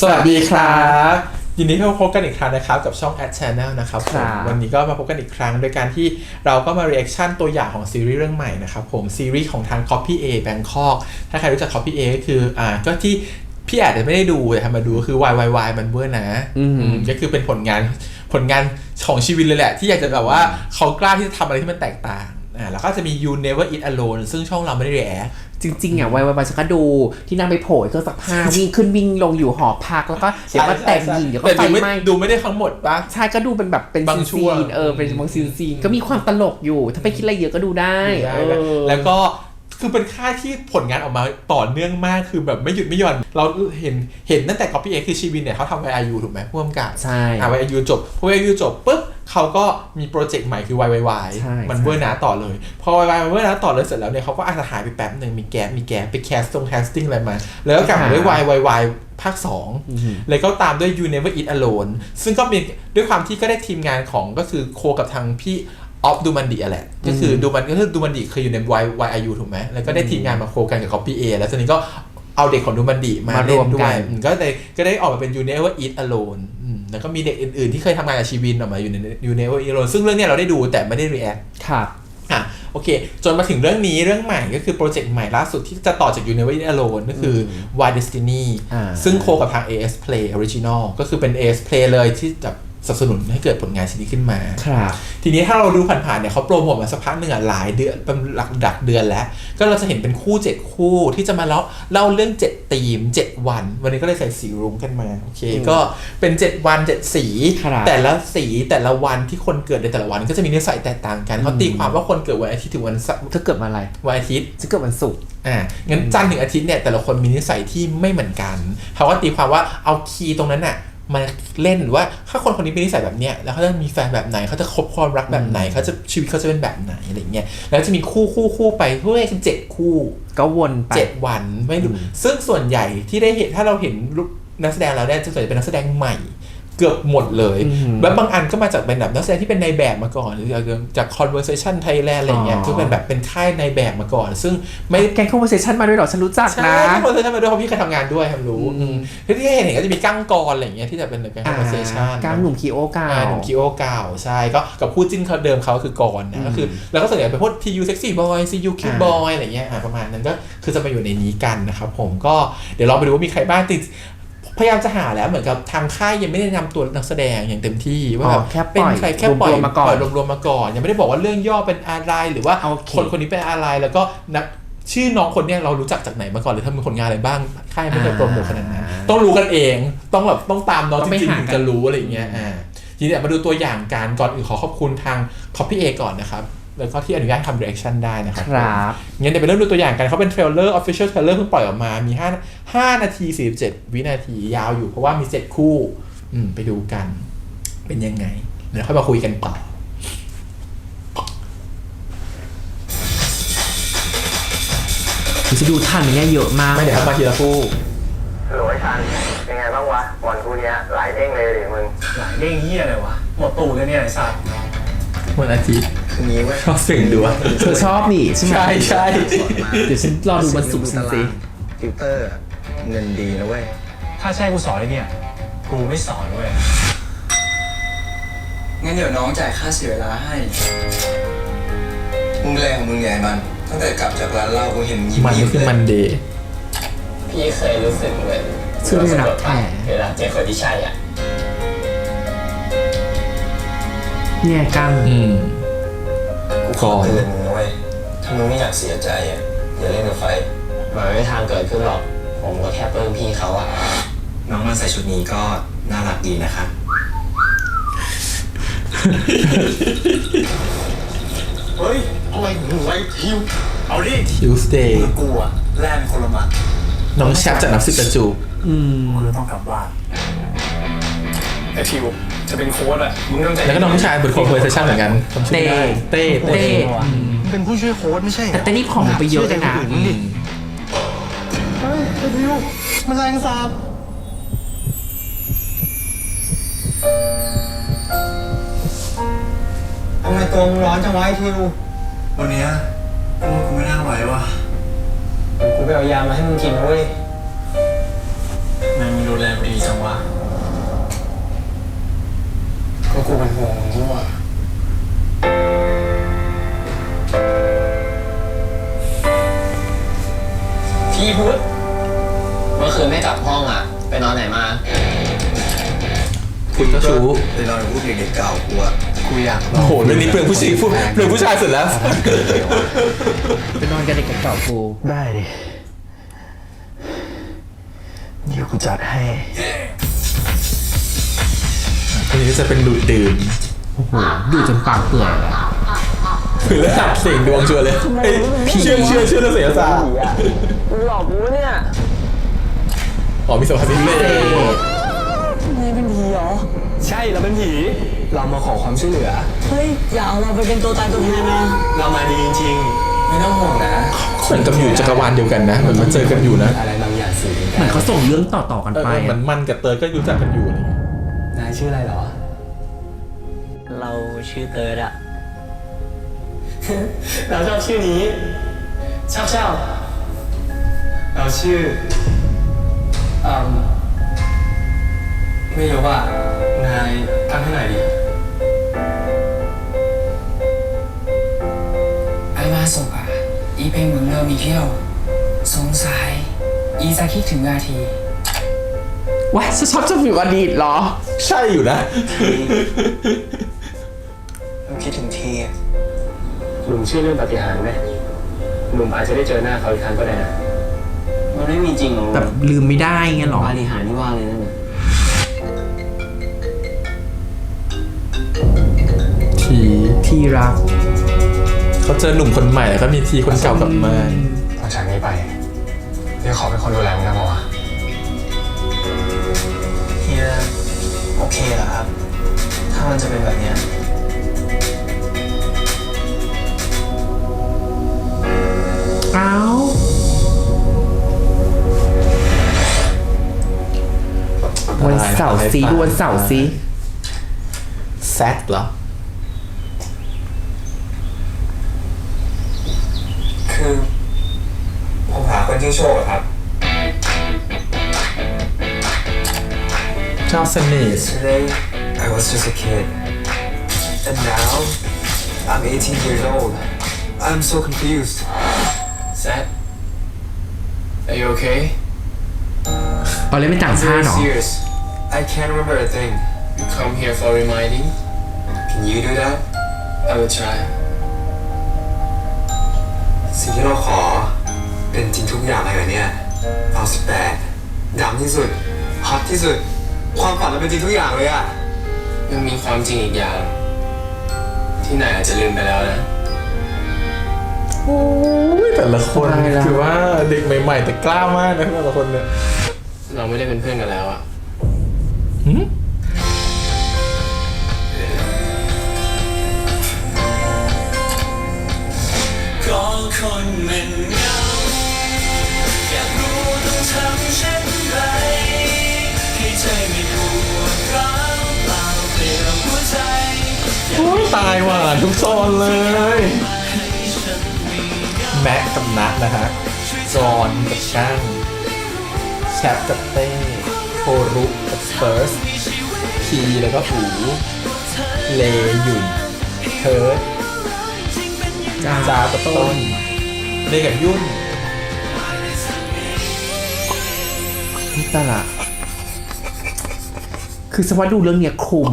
สวัสดีครับยินดีที่มาพบกันอีกครั้งนะครับกับช่อง Ad Channel นะครับผมครับวันนี้ก็มาพบกันอีกครั้ง โดยการที่เราก็มา reaction ตัวอย่างของซีรีส์เรื่องใหม่นะครับผมซีรีส์ของทาง Copy A Bangkok ถ้าใครรู้จัก Copy A ก็คืออ่าก็ที่พี่อาจจะไม่ได้ดูแต่ทำมาดูก็คือ Y Y Y มันเวอร์นะอืมอืมก็คือเป็นผลงานผลงานของชีวิตเลยแหละ ที่อยากจะแบบว่าเขากล้าที่จะทำอะไรที่มันแตกต่างอ่าแล้วก็จะมี You Never Eat Alone ซึ่งช่องเราไม่ได้ react จริงๆอะวัยวัยฉันก็ดูที่นางไปโผล่เครื่องซักผ้าวิ่งขึ้นวิ่งลงอยู่หอพักแล้วก็เดี๋ยวก็แต่งหญิงเดี๋ยวก็แต่ไฟดูไม่ไหม้ดูไม่ได้ทั้งหมดปะใช่ก็ดูเป็นแบบเป็นบางช่ซีวงนๆเออเป็นบางซีนซีนๆก็มีความตลกอยู่ ถ้าไม่คิดอะไรเยอะก็ดูได้ได้เอนะอแล้วก็ คือเป็นค่ายที่ผลงานออกมาต่อเนื่องมากคือแบบไม่หยุดไม่หย่อน เราเห็นเห็นตั้งแต่ Copy X คือชีวินเนี่ยเขาทำ YIU ถูกไหมพ่วงกับใช่อ่า YIU จบพอ YIU จบปุ๊บเขาก็มีโปรเจกต์ใหม่คือ YYY ใช่มันใช่เวอร์นาต่อเลย พอ YYY มันเวอร์นาต่อเลยเสร็จแล้วเนี่ยเขาก็อาจจะหายไปแป๊บหนึ่งมีแก๊ปมีแก๊ปไปแคสตรงแคสติ้งอะไรมา แล้วก็กลับมาด้วย YYY ภาค 2 แล้วก็ตามด้วย You Never Eat Alone ซึ่งก็มีด้วยความที่ก็ได้ทีมงานของก็คือโคกับทางพี่ ออฟดูมันดีอะแหละ ก็คือดูมันก็คือดูมันดีเคยอยู่ใน Y YIU ถูกไหมแล้วก็ได้ทีมงานมาโคกันกับ Copy A แล้วตอนนี้ก็เอาเด็กของดูมันดีมามารเล่วมนด้กัวยนอืมก็เลยก็ได้ออกมาเป็น You Never Eat Alone อืมแล้วก็มีเด็กอื่นๆ ที่เคยทำงานกับชีวินออกมาอยู่ใน You Never Eat Alone ซึ่งเรื่องเนี้ยเราได้ดูแต่ไม่ได้ react ครับอะโอเค จนมาถึงเรื่องนี้เรื่องใหม่ก็คือโปรเจกต์ใหม่ล่าสุดที่จะต่อจาก You Never Eat Alone ก็คือ Why Destiny อ่าซึ่งโคกับทาง AS Play Original ก็คือเป็น AS Play เลยที่จะ สนับสนุนให้เกิดผลงานชิ้นนี้ขึ้นมาครับทีนี้ถ้าเราดูผ่านๆเนี่ยเขาโปรโมทมาสักพักหนึ่งอะหลายเดือนเป็นหลักดักเดือนแล้ว ก็เราจะเห็นเป็นคู่ 7 คู่ที่จะมาเล่าเล่าเรื่อง7ธีม 7 วัน วันนี้ก็เลยใส่สีรุ้งกันมาโอเคก็เป็น 7 วัน 7 สี ครับแต่ละสีแต่ละวันที่คนเกิดในแต่ละวันก็จะมีนิสัยแตกต่างกันเขาตีความว่าคนเกิดวันอาทิตย์ถึงวันเสาร์เธอเกิดมาอะไรวันอาทิตย์ จะเกิดวันศุกร์ อ่า งั้นจันทร์ถึงอาทิตย์เนี่ยแต่ละคนมีนิสัยที่ไม่เหมือนกัน เขาก็ตีความว่าเอาคีย์ตรงนั้นน่ะ มาเล่นหรือว่าถ้าคนคนนี้มีนิสัยแบบเนี้ยแล้วเขาจะมีแฟนแบบไหนเขาจะคบความรักแบบไหนเขาจะชีวิตเขาจะเป็นแบบไหนอะไรเงี้ยแล้วจะมีคู่คู่คู่ไปเพื่อเป็นเจ็ดคู่ ก็วนไปเจ็ดวันไม่รู้ซึ่งส่วนใหญ่ที่ได้เห็นถ้าเราเห็นรูปนักแสดงเราเนี่ยจะส่วนใหญ่เป็นนักแสดงใหม่ เกือบหมดเลยอืมแล้วบางอันก็มาจากเป็นแบบนักแสดงที่เป็นในายแบบมาก่อนหรือจาก conversation Thailand อะไรเงี้ยอ๋อคือเป็นแบบเป็นค่ายในายแบบมาก่อน ซึ่งไม่แกง conversation มาด้วยเหรอ ฉันรู้จักใช่นะที่คนเคยทำมาด้วยเพราะพี่เคยทำงานด้วยครับรู้อืมที่ที่เห็นก็จะมีกั้งกรอะไรอย่างเงี้ยที่จะเป็นการ conversation กลางหนุ่มคีโอเกาอ่าหนุ่มคิโอเก่าใช่ก็กับคู่จิ้นเขาเดิมเขาคือกรนะก็คือ แล้วก็ส่วนใหญ่เป็นพวก TU sexy boy CU cute อ่า boy อะไรเงี้ยอ่าประมาณนั้นก็คือจะมาอยู่ในนี้กันนะครับผมก็เดี๋ยวลองไปดูว่ามีใครบ้างติด พยายามจะหาแล้วเหมือนกับทางค่ายยังไม่ได้นำตัวนักแสดงอย่างเต็มที่ว่าอ๋แบอบแค่ปเป็นล่อยใครแค่ปล่อยรวมๆมาก่อนปล่อยรวมๆมาก่อน ยังไม่ได้บอกว่าเรื่องย่อเป็นอะไรหรือว่าโอเคคนคนนี้เป็นอะไรแล้วก็นักชื่อน้องคนเนี้ยเรารู้จักจากไหนมาก่อนหรือทำเป็นผลงานอะไรบ้างค่ายไม่เคยโปรโมทขนาดนั้นต้องรู้กันเองต้องแบบต้องตามน้องต้จองไปริงหาๆถึงกันจะรู้อะไรอย่างเงี้ยอ่าทีนี้มาดูตัวอย่างการก่อนอื่นขอขอบคุณทาง Copy A ก่อนนะครับ แล้วก็ที่อนุญาตทำ reaction ได้นะครับครับงั้นเดี๋ยวไปเริ่มดูตัวอย่างกันเขาเป็นเทรลเลอร์ official trailer เพิ่งปล่อยออกมา มี 5 5 นาที 47 วินาทียาวอยู่เพราะว่ามี 7 คู่ อืม ไปดูกัน เป็นยังไง เดี๋ยวค่อยมาคุยกันต่อจะดูทันเนี่ยเยอะมากไม่เดี๋ยวเขามาทีละคู่ฮัลโหลไอ้ชันเป็นไงบ้างวะบอลคู่เนี้ยหลายเด้งเลยดิมึง หลายเด้งเฮียอะไรวะ หมดตูดเลยเนี่ยไอ้สัสวันอาทิตย์ คืองี้เว้ยชอบเสียงดูอะเธอชอบนี่ใช่ไหมใช่ใช่เดี๋ยวฉันรอดูวันศุกร์สิฟิลเตอร์เงินดีนะเว้ย ถ้าใช่กูสอนไอ้เนี่ย กูไม่สอนเว้ย งั้นเดี๋ยวน้องจ่ายค่าเสียเวลาให้ มึงแรงของมึงใหญ่มัน ตั้งแต่กลับจากร้านเหล้ากูเห็นมึงยิ้มมันยิ้นี่มคือเลมันยเดย์ พี่เคยรู้สึกเหมือนชื่อหนักแผล เวลาเจอคนที่ใช่อะ เนี่ยกันอืม กูขอเตือนมึงนะเว้ยถ้ามึงไม่อยากเสียใจอะอย่าเล่นกับไฟมันไม่มีทางเกิดขึ้นหรอก ผมก็แค่เพิ่มพี่เขาอะ น้องมันใส่ชุดนี้ก็น่ารักดีนะครับเฮ้ยอะไรของมึงไว้ทิวเอาดิ Tuesday กูอะแล่นคนละหมัดน้องแชปจากนับสิบประจูบอืมกูจะต้องกลับบ้านไอ้ทิว จะเป็นโค้ดอะมึงต้องใจแล้วก็น้องชายเป็นคนเคยเซสชั่นเหมือนกันจำชื่อไม่ได้เต้เต้เป็นผู้ช่วยโค้ดไม่ใช่แต่เต้นี่ของไปเยอะเลยนะอืมเฮ้ยไอ้ทิวมันแรงสาบทำไมตัวมึงร้อนจังวะไอ้ทิววันเนี้ยกูว่ากูไม่น่าไหวว่ะกูไปเอายามาให้มึงกินนะเว้ยนายมึงดูแลกูดีจังวะ ก็กูเป็นห่วงมึงนี่หว่าพี่พุทธเมื่อคืนไม่กลับห้องอะ ไปนอนไหนมา คุณก็ชู้ไปนอนกับพวกเด็กๆเก่ากูอะกูอยากลอโอ้งโหเรื่องนี้เปลืองผู้ชายพูดเปลืองผู้ชายสุดแล้ว ไปนอนกันเด็กเก่าๆกูได้ดิเดี๋ยวกูจัดให้ จะเป็นดูดดื่มโอ้โหดูจนปากเปื่อยแล้วคือระดับเสียงดวงชัวร์เลยเอ้ยเชื่อเชื่อเชื่อเรื่องเสียศาสตร์มึงหลอกกูเนี่ยอ๋อมีสมาธิเลยนี่เป็นผีเหรอ ใช่เราเป็นผี เรามาขอความช่วยเหลือ เฮ้ย อย่าเอาเราไปเป็นตัวตายตัวแทนนะ เรามาดีจริงไม่ต้องห่วงนะเหมือนกับอยู่จักรวาลเดียวกันนะเหมือนมาเจอกันอยู่นะอะไรบางอย่างสื่อถึงเหมือนเขาส่งเรื่องต่อๆกันเออไปเหมืออะนมันกับเตยก็รู้จักกันอยู่อะไรเงี้ยนายชื่ออะไรเหรอเรา ชื่อเติร์ดอะเราชอบชื่อนี้ชอบชอบเราชื่ออืมไม่รู้ว่านายตั้งให้หน่อยดิไอ้มาสุกอะอีเป็นเหมือนเดิมอีกเที่ยวสงสัยอีจะคิดถึงอาทีว้ายฉันชอบจำอยู่อดีตเหรอ ใช่อยู่นะเรา คิดถึงทีอะหนุ่มชื่อเรื่องปาฏิหารย์ไหมหนุ่มอาจจะได้เจอหน้าเขาอีกครั้งก็ได้นะมันไม่มีจริงหรอกแบบลืมไม่ได้เงี้ยเหรอปาฏิหาริย์ที่ว่าเลยนั่นน่ะทีที่รัก เขาเจอหนุ่มคนใหม่แล้วก็มีทีคนเก่ากลับมาหลังจากนี้ไปเดี๋ยวขอเป็นคนดูแลมึงได้ปะวะเฮียโอเคเหรอครับ ถ้ามันจะเป็นแบบเนี้ย เอ้าวันเสาร์ซีดูวันเสาร์ซีแซดเหรอ คือผมหาคนชื่อโชคอะครับ เจ้าเสน่ห์ Yesterday I was just a kid and now I'm 18 years old I'm so confused Sad Are you okay เอาเล่นเป็นต่างชาติเหรอ serious I can't remember a thing You come here for reminding Can you do that I will try สิ่งที่เราขอเป็นจริงทุกอย่างเลยเหรอเนี่ยเอาสิบแปดดำที่สุดฮอตที่สุด ความฝันเราเป็นจริงทุกอย่างเลยอะยังมีความจริงอีกอย่าง ที่นายอาจจะลืมไปแล้วนะ โอ้ย แต่ละคนตายละ คือว่าเด็กใหม่ ๆ แต่กล้ามากนะแต่ละคนเนี่ยเราไม่ได้เป็นเพื่อนกันแล้วอะหืมก็คนมันเหงาอยากรู้ต้องทำเช่นไรให้ใจไม่ปวดร้าวเปล่าเปลี่ยวหัวใจ โอ้ยตายว่ะทุกโซนเลยให้ฉันมี แม็กกับนัทนะฮะจอห์นกับช่างแชปกับเต้โครุกับสเปิร์สพีแล้วก็หูเลยุ่นเทิร์ดจ้าจากับต้นเลกับยุ่นแต่ตละ คือสวัสดดูเรื่องเนี้ยคุ้ม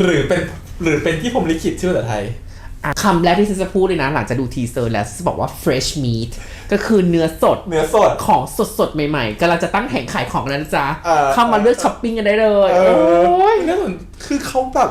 หรือเป็นหรือเป็นที่ผมลิขิตชื่อภาษาไทย คำแรกที่ฉันจะพูดเลยนะ หลังจากดูทีเซอร์แล้วฉันจะบอกว่า fresh meat ก็คือเนื้อสดเนื้อสดของสดสดๆใหม่ๆกำลังจะตั้งแผงขายของแล้วนะจ๊ะเออเข้ามาเลือกช้อปปิ้งกันได้เลยเอโอ้อยเรื่องเหมือนคือเขาแบบ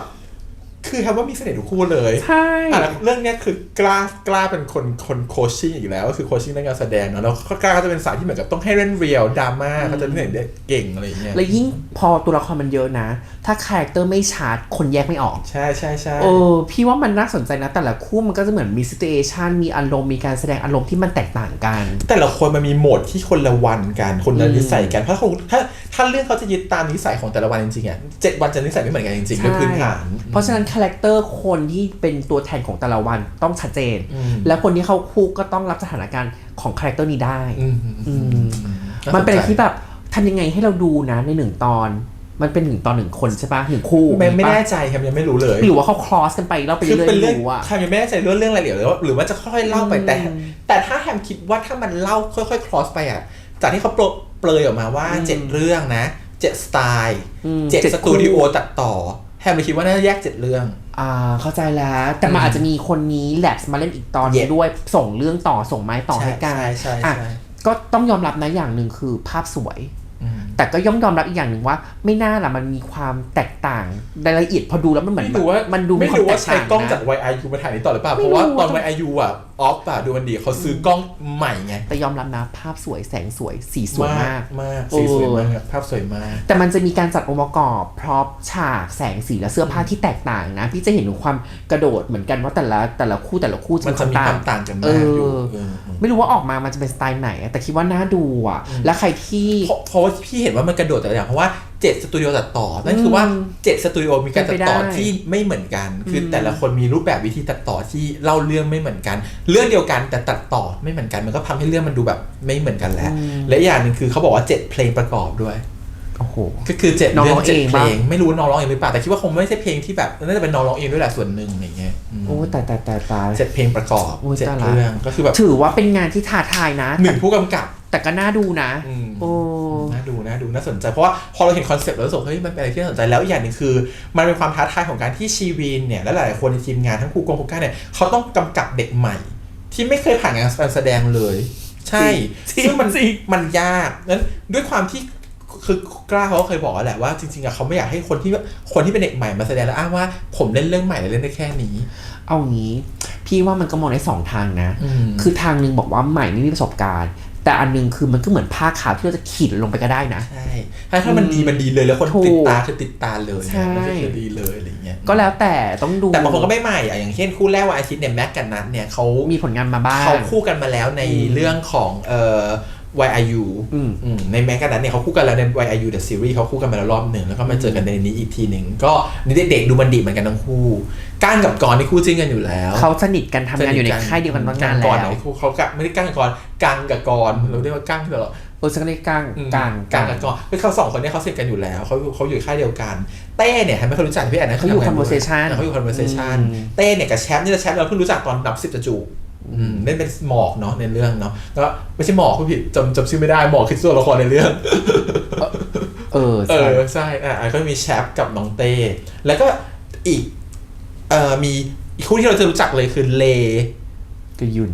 คือแทบว่ามีเสน่ห์ทุกคู่เลยใช่อะแล้วเรื่องเนี้ยคือกล้ากล้าเป็นคนคนโคชชิ่งอีกแล้วก็คือโคชชิ่งเรื่องการแสดงเนาะแล้วก็กล้าก็จะเป็นสายที่เหมือนกับต้องให้เล่นเรียลดราม่าเขาจะเล่นได้เก่งอะไรอย่างเงี้ยแล้วยิ่งพอตัวละครมันเยอะนะ ถ้าคาแรคเตอร์ไม่ชัดคนแยกไม่ออก ใช่ใช่ใช่เออพี่ว่ามันน่าสนใจนะ แต่ละคู่มันก็จะเหมือนมี s ิ t u a t i o n มีอารมณ์มีการแสดงอารมณ์ที่มันแตกต่างกัน แต่ละคนมันมีโหมดที่คนละวันกันคนละนิสัยกันเพราะเขาถ้าถ้าเรื่องเขาจะยึดตามนิสัยของแต่ละวันจริงๆอะเจ็ดวันจะนิสัยไม่เหมือนกันจริงๆด้วยพื้นฐาน เพราะฉะนั้นคาแรคเตอร์คนที่เป็นตัวแทนของแต่ละวันต้องชัดเจนอืมและคนที่เข้าคู่ก็ต้องรับสถานการณ์ของคาแรคเตอร์นี้ได้อืมอืมมันเป็นอะไรที่แบบทำยังไงให้เราดูนะในหนึ่งตอนมันเป็นหนึ่งตอนหนึ่งคนใช่ปะหนึ่งคู่ไม่ไม่ปะแน่ใจครับยังไม่รู้เลยหรือว่าเขาคลอสกันไปแล้วไปคือเรื่อยเป็นๆเรื่องรู้อะแฮมยังไม่แน่ใจเรื่องเรื่องอะไรเหรือว่าหรือว่าจะค่อยๆเล่าไปแต่ แต่ถ้าแฮมคิดว่าถ้ามันเล่าค่อยๆ cross ไปอะจากที่เขาโปร เปลยออกมาว่าเจ็ดเรื่องนะเจ็ดสไตล์อืมเจ็ดเจ็ดสคู่ตูดิโอตัดต่อแฮมเลยคิดว่าน่าจะแยกเจ็ดเรื่อง อ่า เข้าใจแล้ว แต่มันอาจจะมีคนนี้แลบมาเล่นอีกตอนหนึ่ง Yeah ด้วยส่งเรื่องต่อส่งไม้ต่อให้กันใช่ใช่อะใช่ก็ต้องยอมรับนะอย่างหนึ่งคือภาพสวยอืม แต่ก็ย่อมยอมรับอีกอย่างหนึ่งว่า ไม่น่าล่ะมันมีความแตกต่างรายละเอียดพอดูแล้วมันเหมือนไม่รู้ว่ามันดูมีไม่ความรู้แตว่ากใช้ต่างกล้องจากนะ YIU มาถ่ายนี้ต่อหรือเปล่าไม่เพรู้ราะว่าตอนว่า YIU อะออฟอะดูมันดีเขาซื้อกล้องใหม่ไงแต่ยอมรับนะภาพสวยแสงสวยสีสวยมากมากโอ้สีสวยมากภาพสวยมาก แต่มันจะมีการจัดองค์ประกอบพร็อพฉากแสงสีและเสื้อผ้าที่แตกต่างนะ พี่จะเห็นถึงความกระโดดเหมือนกันว่าแต่ละแต่ละคู่แต่ละคู่จะมันจะมีความต่างกันเอมากอยู่อเออ ไม่รู้ว่าออกมามันจะเป็นสไตล์ไหนอะแต่คิดว่าน่าดูอะ และใครที่เพราะเพราะว่าพี่เห็นว่ามันกระโดดแต่ละอย่างเพราะว่าเจ็ดสตูดิโอตัดต่อ นั่นคือว่าเจ็ดสตูดิโอมีการตัดต่อเป็นไปได้ที่ไม่เหมือนกัน คือแต่ละคนมีรูปแบบวิธีตัดต่อที่เล่าเรื่องไม่เหมือนกัน เรื่องเดียวกันแต่ตัดต่อไม่เหมือนกัน มันก็ทำให้เรื่องมันดูแบบไม่เหมือนกันแล้วและอีกอย่างหนึ่งคือเขาบอกว่าเจ็ดเพลงประกอบด้วย โอ้โห ก็คือเจ็ดน้องเรื่ร้อองงเจ็ดเองเพลปะ งไม่รู้น้องร้องเองหรือเปล่าแต่คิดว่าคงไม่ใช่เพลงที่แบบน่าจะเป็นน้องร้องเองด้วยแหละส่วนหนึ่งอย่างเงี้ยอืมโอ้แต่แต่แต่ตาย เจ็ดเพลงประกอบโอ้ยเจ็ดตายละ เรื่องก็คือแบบถือว่าเป็นงานที่ท้าทายนะ หนึ่งผู้กำกับ แต่ก็น่าดูนะ อืม โอ้ น่าดูน่าดูน่าสนใจเพราะว่าพอเราเห็นคอนเซปต์แล้วรู้สึกเฮ้ยมันเป็นอะไรที่น่าสนใจแล้วอีกอย่างหนึ่งคือ มันเป็นความท้าทายของการที่ชีวินเนี่ยและหลายๆคนในทีมงานทั้งครูกงครูก้าเนี่ยเขาต้องกำกับเด็กใหม่ ที่ไม่เคยผ่านงานการแสดงเลย ใช่ จริงซึ่งมันจริง มันยากนั้นด้วยความที่ คือกล้าเขาก็เคยบอกแหละว่าจริงๆอะเขาไม่อยากให้คนที่คนที่เป็นเด็กใหม่มาแสดงแล้วอ้างว่าผมเล่นเรื่องใหม่แล้วเล่นได้แค่นี้ เอางี้ พี่ว่ามันก็มองได้สองทางนะอืมคือทางหนึ่งบอกว่าใหม่ไม่มีประสบการณ์ แต่อันหนึงคือมันก็เหมือนผ้าขาวที่เราจะขีดลงไปก็ได้นะใช่ถ้าถ้ามันดีมันดีเลยแล้วคนถูกติดตาคือติดตาเลยใช่มันก็คือดีเลยอะไรเงี้ยก็แล้วแต่ต้องดูแต่บางคนก็ไม่ใหม่อะอย่างเช่นคู่แรกวันอาทิตย์เนี่ยแม็กกับนัทเนี่ยเขามีผลงานมาบ้างเขาคู่กันมาแล้วในเรื่องของเอ่อ YIU อืมอืมในแม็กกับนัทเนี่ยเขาคู่กันแล้วใน YIU The Series เขาคู่กันมาแล้วรอบหนึ่งแล้วก็มาเจอกันในนี้อีกทีหนึ่งก็นี่เด็กๆดูมันดีเหมือนกันทั้งคู่ก้านกับกรนี่คู่จิ้นกันอยู่แล้วเขาสนิทกันทำงานอยู่ในค่ายเดียวกันมานานก่อนแล้วไหนคู่เขากะไม่ได้ก้านกับกรกังกับกรเราเรียกว่าก้างที่เราเออฉันก็เลยกลางอืมกลางกลางกับกอนคือเขาสองคนเนี้เขาสนิทกันอยู่แล้วเขาเขาอยู่ค่ายเดียวกันเต้เนี่ยไม่เคยรู้จักพี่แอนนะเขาอยู่ทำงนด้วย conversation เขาอยู่ conversation อืมเต้เนี่ยกับแชมป์นี่แชมป์เราเพิ่งรู้จักตอนนับสิบจะจูบอืม เล่นเป็นหมอกเนาะในเรื่องเนาะแล้วไม่ใช่หมอกผู้ผิดจำจำชื่อไม่ได้หมอกคือตัวละครในเรื่อง เออเอใช่อใช่อะอะก็มีแชปกับน้องเต้แล้วก็อีกเอ่อมีอีกคู่ที่เราจะรู้จักเลยคือเล ก็ยุ่น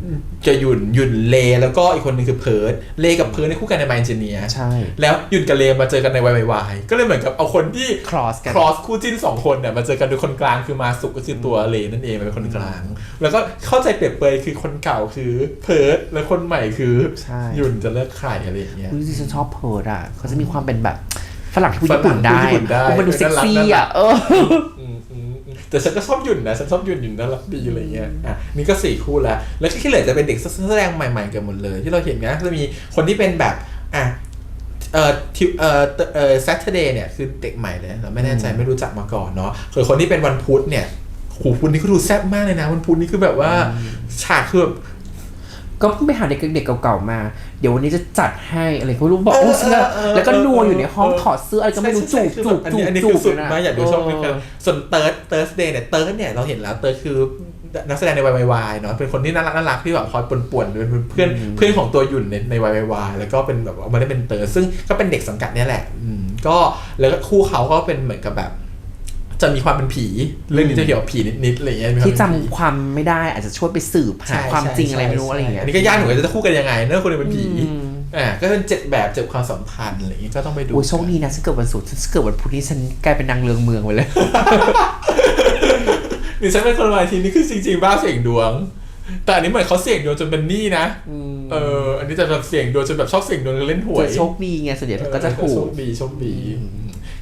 จะหยุ่นหยุ่นเลแล้วก็อีกคนหนึงคือเพิร์ดเลกับเพิร์ดในคู่กันในมาอินเจเนียใช่ แล้วหยุ่นกับเลมาเจอกันในวายวายก็เลยเหมือนกับเอาคนที่ cross กัน cross คู่จิ้นสองคนเนี่ยมาเจอกันโดยคนกลางคือมาสุกก็คือตัวเลนั่นเองเป็นคนกลาง แล้วก็เข้าใจเปรียบเปรยคือคนเก่าคือเพิร์ดแล้วคนใหม่คือใช่หยุ่นจะเลิกใครอะไรอย่างเงี้ยอุ๊ยดิฉันชอบเพิร์ดอะเขาจะมีความเป็นแบบฝรั่งที่พูดญี่ปุ่นฝรั่ได้งพูดญี่ปุ่นได้มันดูเซ็กซี่น่ารักอะเอออืมอืมอืม แต่ฉันก็ชอบหยุ่นนะฉันชอบหยุ่นหยุ่นน่ารักดีอะไรเงี้ยอะนี่ก็สี่คู่แล้วแล้วที่เหลือจะเป็นเด็กแสดงใหม่ๆกันหมดเลย ที่เราเห็นนะจะมีคนที่เป็นแบบอะเอ่อทิวเอ่อเอ่อ Saturday เนี่ยคือเด็กใหม่เลยเราไม่แน่ใจไม่รู้จักมาก่อนเนาะส่วนคนที่เป็นวันพุธเนี่ยโหพุธนี่ก็ดูแซ่บมากเลยนะวันพุธนี่คือแบบว่าฉากคือแบบ ก็เพิ่งไปหาเด็กเด็กเก่าๆมา เดี๋ยววันนี้จะจัดให้อะไรเขารู้บอกโอ้เสื้อแล้วก็นัวอยู่ในห้องถอดเสื้ออะไรก็ไม่รู้จูบจูบอันจูนี้บอันนี้จูคืบอสุดนะมากอยากดูช่องนี้กันส่วนเติร์ดเติร์สเดย์เนี่ยเติร์ดเนี่ยเราเห็นแล้วเติร์ดคือนักแสดงในวายวายเนาะเป็นคนที่น่ารักน่ารักที่แบบคอยป่วนๆเป็นเพื่อนเพื่อนของตัวหยุ่นในในวายวายแล้วก็เป็นแบบว่าไม่ได้เป็นเติร์ดซึ่งก็เป็นเด็กสังกัดเนี่ยแหละอืมก็แล้วก็คู่เขาก็เป็นเหมือนกับแบบ จะมีความเป็นผี เรื่องนี้จะเกี่ยวกับผีนิดๆอะไรเงี้ยมีวามที่เป็นผีจำความไม่ได้อาจจะช่วยไปสืบหาใช่ความจริงใช่อะไรไม่รู้อะไรอย่างเงี้ยอันนี้ก็ยากเหมือนกันจะคู่กันยังไงเนอะคนหนึงเป็นผีอืมอ่าก็เป็นเจ็ดแบบเจ็ดความสัมพันธ์อะไรอย่างงี้ก็ต้องไปดูโอ้ยโชคดีนะฉันเกิดวันศุกร์ฉันเกิดวันพุธนี่ฉันกลายเป็นนางเรืองเมืองไปเลยนี่ฉันเป็นคนมาทีนี่คือจริงๆบ้าเสี่ยงดวง แต่อันนี้เหมือนเขาเสี่ยงดวงจนเป็นหนี้นะเออ อันนี้จะแบบเสี่ยงดวงจนแบบชอบเสี่ยงดวงเล่นหวยจะโชคดีไงส่วนใหญ่เธอก็จะถูโชกคดีโชคดี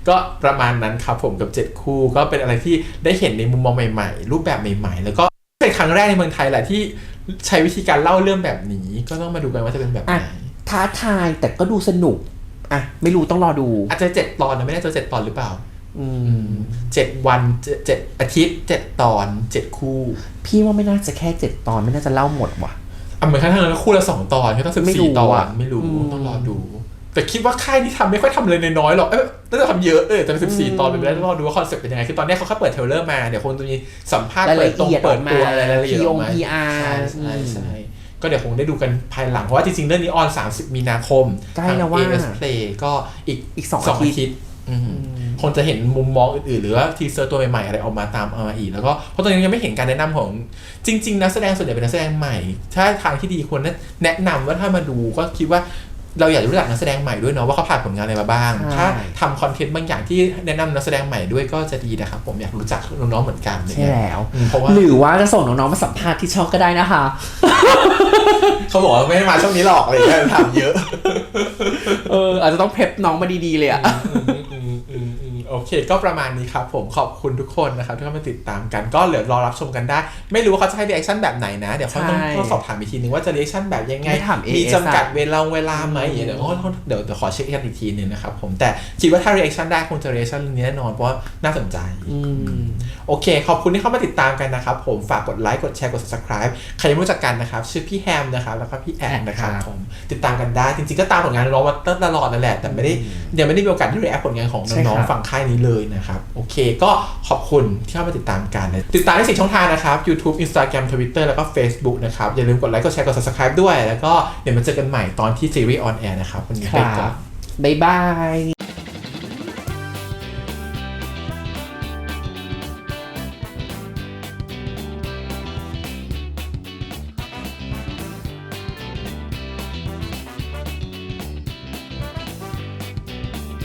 ก็ประมาณนั้นครับผมกับ 7 คู่ก็เป็นอะไรที่ได้เห็นในมุมมองใหม่ๆ รูปแบบใหม่ ๆ แล้วก็เป็นครั้งแรกในเมืองไทยแหละที่ใช้วิธีการเล่าเรื่องแบบนี้ ก็ต้องมาดูกันว่าจะเป็นแบบไหอะนท้าทายแต่ก็ดูสนุกอะไม่รู้ต้องรอดู อาจจะเจ็ดตอนนะไม่แน่ใจเจ็ดตอนหรือเปล่าอืมเจ็ดวันเจ็ดเจ็ดอาทิตย์เจ็ดตอนเจ็ดคู่ พี่ว่าไม่น่าจะแค่เจ็ดตอนไม่น่าจะเล่าหมดว่ะอะเหมือนครั้งนั้นคู่ละสองตอนก็ต้องสิบไม่รู้สี่ตอนอะไม่รู้อืมต้องรอดู แต่คิดว่าค่ายนี้ทำไม่ค่อยทำเลยน้อยๆหรอกเอ้ยน่าจะทำเยอะเออแต่เป็นสิบสี่ตอนเป็นไปได้รอดูว่าคอนเซ็ปต์เป็นยังไง คือตอนนี้เขาแค่เปิดเทรลเลอร์มาเดี๋ยวคงจะมีสัมภาษณ์รายเปิละดตรงเอียดเปิดตัวออกมาอะไรรายละเอียดออกมา PR ใช่ใช่ใช่ก็เดี๋ยวคงได้ดูกันภายหลัง เพราะว่าจริงๆ เรื่องนี้ออน 30 มีนาคมใกล้แล้วว่าทาง AS Play ก็อีกอีกสองสองอาทิอาตย์ทิตย์อืมคงจะเห็นมุมมองอื่นๆ หรือว่าทีเซอร์ตัวใหม่ๆ อะไรออกมาตามเอามาอีก แล้วก็เพราะตอนนี้ยังไม่เห็นการแนะนำของจริง ๆ นักแสดงส่วนใหญ่เป็นนักแสดงใหม่ ถ้าทางที่ดีควรแนะนำว่าถ้ามาดูก็คิดว่า เราอยากจะรู้จักนักแสดงใหม่ด้วยเนาะว่าเขาผ่านผลงานอะไรมาบ้างใช่ถ้าทำคอนเทนต์บางอย่างที่แนะนำนักแสดงใหม่ด้วยก็จะดีนะครับผมอยากรู้จักน้องๆเหมือนกันใช่แล้วอืมเพราะว่าหรือว่าจะส่งน้องๆมาสัมภาษณ์ที่ช่องก็ได้นะคะ เขาบอกว่าไม่ได้มาช่วงนี้หรอกอะไรอย่างเงี้ยถามเยอะเอออาจจะต้องเพปน้องมาดีๆเลยอะอืมอืมอืมอืม โอเค ก็ประมาณนี้ครับผมขอบคุณทุกคนนะครับที่เข้ามาติดตามกันก็เหลือรอรับชมกันได้ ไม่รู้ว่าเขาจะให้รีแอคชั่นแบบไหนนะ เดี๋ยวเขาต้องใช่ต้องสอบถามอีกทีนึงว่าจะรีแอคชั่นแบบยังไง ไม่ถาม AS มีจำกัดเวลาเวลาไหมอย่างเงี้ยเดี๋ยวเขาเดี๋ยวเดี๋ยวขอเช็คกันอีกทีนึงนะครับผมแต่คิดว่าถ้ารีแอคชั่นได้คงจะรีแอคชั่นนี้แน่นอนเพราะว่าน่าสนใจ อืม โอเค ขอบคุณที่เข้ามาติดตามกันนะครับ ผมฝากกดไลค์ กดแชร์ กด subscribe ใครยังไม่รู้จักกันนะครับ ชื่อพี่แฮมนะครับ แล้วก็พี่แอนนะครับครับ ผมติดตามกันได้ จริงๆก็ตามผลงานน้องๆมาตลอดนั่นแหละ แต่ไม่ได้ยังไม่ได้มีโอกาสได้รีแอคผลงานของใช่น้องครับ ๆฝั่งค่ายนี้เลยนะครับ โอเคก็ขอบคุณที่เข้ามาติดตามกัน ติดตามได้สี่ช่องทางนะครับ YouTube Instagram Twitter แล้วก็ Facebook นะครับ อย่าลืมกดไลค์กดแชร์กด subscribe ด้วย แล้วก็เดี๋ยวมาเจอกันใหม่ตอนที่ซีรีส์ออนแอร์นะครับวันนี้ไปรัก่อบนบ๊ายบาย